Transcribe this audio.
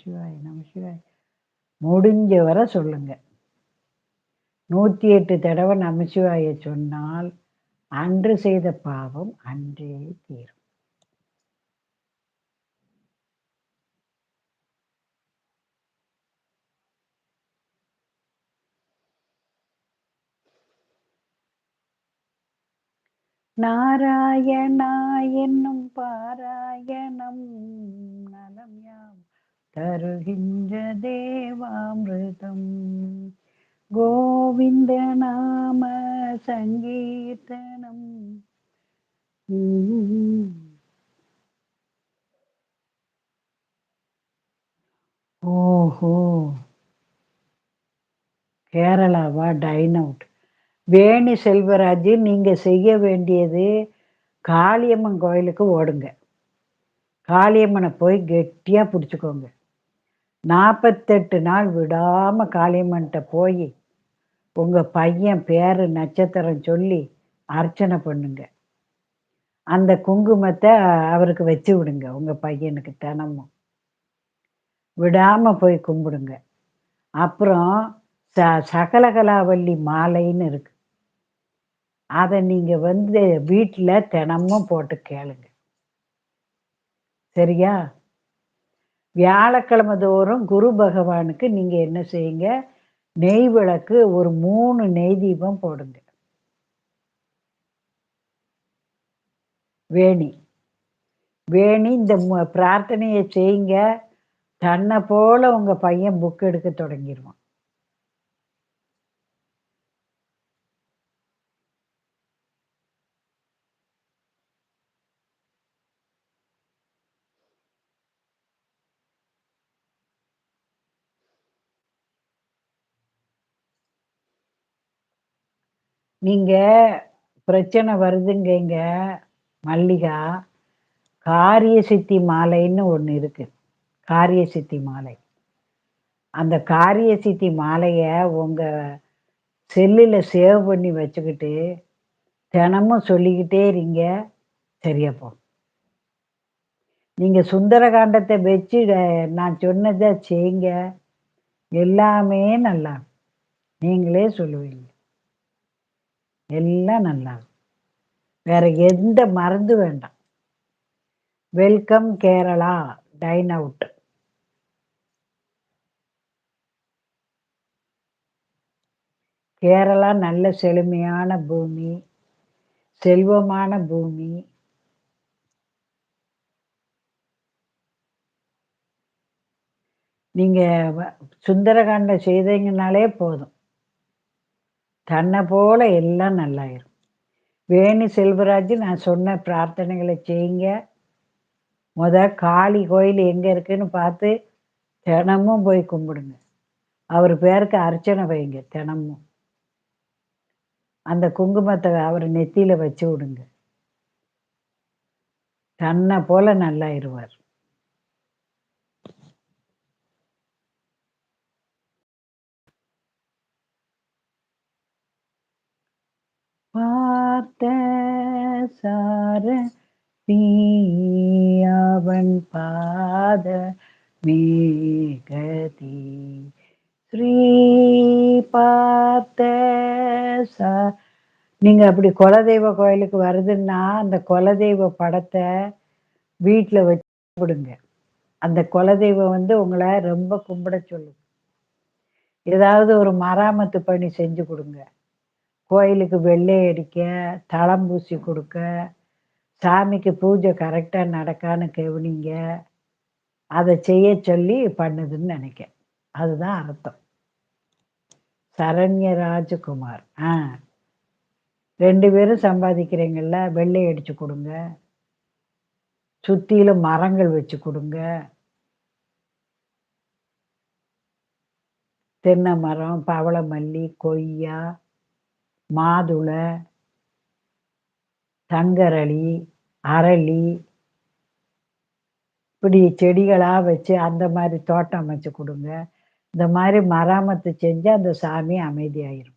சிவாய நம முடிஞ்ச வரை சொல்லுங்க. நூற்றி எட்டு தடவை நமசிவாய சொன்னால் அன்று செய்த பாவம் அன்றே தீரும். நாராயணா என்னும் பாராயணம் தருகின்ற தேவாமிருதம் கோவிந்த நாம சங்கீர்த்தனம் ஓஹோ கேரளாவா டைன் அவுட் வேணி செல்வராஜ் நீங்க செய்ய வேண்டியது காளியம்மன் கோயிலுக்கு ஓடுங்க. காளியம்மனை போய் கெட்டியா பிடிச்சிக்கோங்க. நாற்பத்தெட்டு நாள் விடாமல் காளியம்மன்ட்ட போய் உங்கள் பையன் பேர் நட்சத்திரம் சொல்லி அர்ச்சனை பண்ணுங்க. அந்த குங்குமத்தை அவருக்கு வச்சு விடுங்க உங்கள் பையனுக்கு தினமும். விடாமல் போய் கும்பிடுங்க. அப்புறம் ச சகலகலாவல்லி மாலைன்னு இருக்கு. அதை நீங்கள் வந்து வீட்டில் தினமும் போட்டு கேளுங்க. சரியா? வியாழக்கிழமை தோறும் குரு பகவானுக்கு நீங்கள் என்ன செய்யுங்க? நெய் விளக்கு ஒரு மூணு நெய் தீபம் போடுங்க. வேணி. வேணி இந்த பிரார்த்தனையை செய்யுங்க. தன்னை போல உங்கள் பையன் புக் எடுக்க தொடங்கிடுவான் நீங்க பிரச்சனை வருதுங்க மல்லிகா. காரிய சித்தி மாலைன்னு ஒன்று இருக்கு. காரிய சித்தி மாலை. அந்த காரிய சித்தி மாலையை உங்கள் செல்லில் சேவ் பண்ணி வச்சுக்கிட்டு தினமும் சொல்லிக்கிட்டே இருங்க. சரியா போ. நீங்கள் சுந்தரகாண்டத்தை வச்சு நான் சொன்னதை செய்யுங்க. எல்லாமே நல்லா. நீங்களே சொல்லுவீங்க. எல்லாம் நல்லா வேற எந்த மருந்து வேண்டாம். Welcome Kerala dine out Kerala நல்ல செழுமையான பூமி செல்வமான பூமி. நீங்க சுந்தரகாண்டம் செய்தீங்கனாலே போதும். தன்னை போல எல்லாம் நல்லாயிரும். வேணு செல்வராஜ் நான் சொன்ன பிரார்த்தனைகளை செய்யுங்க. முத காளி கோயில் எங்கே இருக்குன்னு பார்த்து தினமும் போய் கும்பிடுங்க. அவர் பேருக்கு அர்ச்சனை வைங்க தினமும். அந்த குங்குமத்தை அவர் நெத்தியில் வச்சு விடுங்க. தன்னை போல நல்லாயிருவார் பார்த்த சார அவன் பாத மேகதி ஸ்ரீ பார்த்த சா நீங்க அப்படி குலதெய்வ கோயிலுக்கு வருதுன்னா அந்த குலதெய்வ படத்தை வீட்டில் வச்சு கும்பிடுங்க அந்த குலதெய்வம் வந்து உங்களை ரொம்ப கும்பிட சொல்லுங்க ஏதாவது ஒரு மராமத்து பணி செஞ்சு கொடுங்க. கோயிலுக்கு வெள்ளை அடிக்க தளம் பூசி கொடுக்க சாமிக்கு பூஜை கரெக்டாக நடக்கான்னு கவனிங்க. அதை செய்ய சொல்லி பண்ணுதுன்னு நினைக்க அதுதான் அர்த்தம். சரண்ய ராஜகுமார். ஆ. ரெண்டு பேரும் சம்பாதிக்கிறீங்கள வெள்ளை அடிச்சு கொடுங்க. சுற்றிலும் மரங்கள் வச்சு கொடுங்க. தென்னை மரம் பவளமல்லி கொய்யா மாதுளை தங்கரளி அரளி இப்படி செடிகளாக வச்சு அந்த மாதிரி தோட்டம் அமைச்சு கொடுங்க. இந்த மாதிரி மராமத்து செஞ்சு அந்த சாமி அமைதியாயிரும்.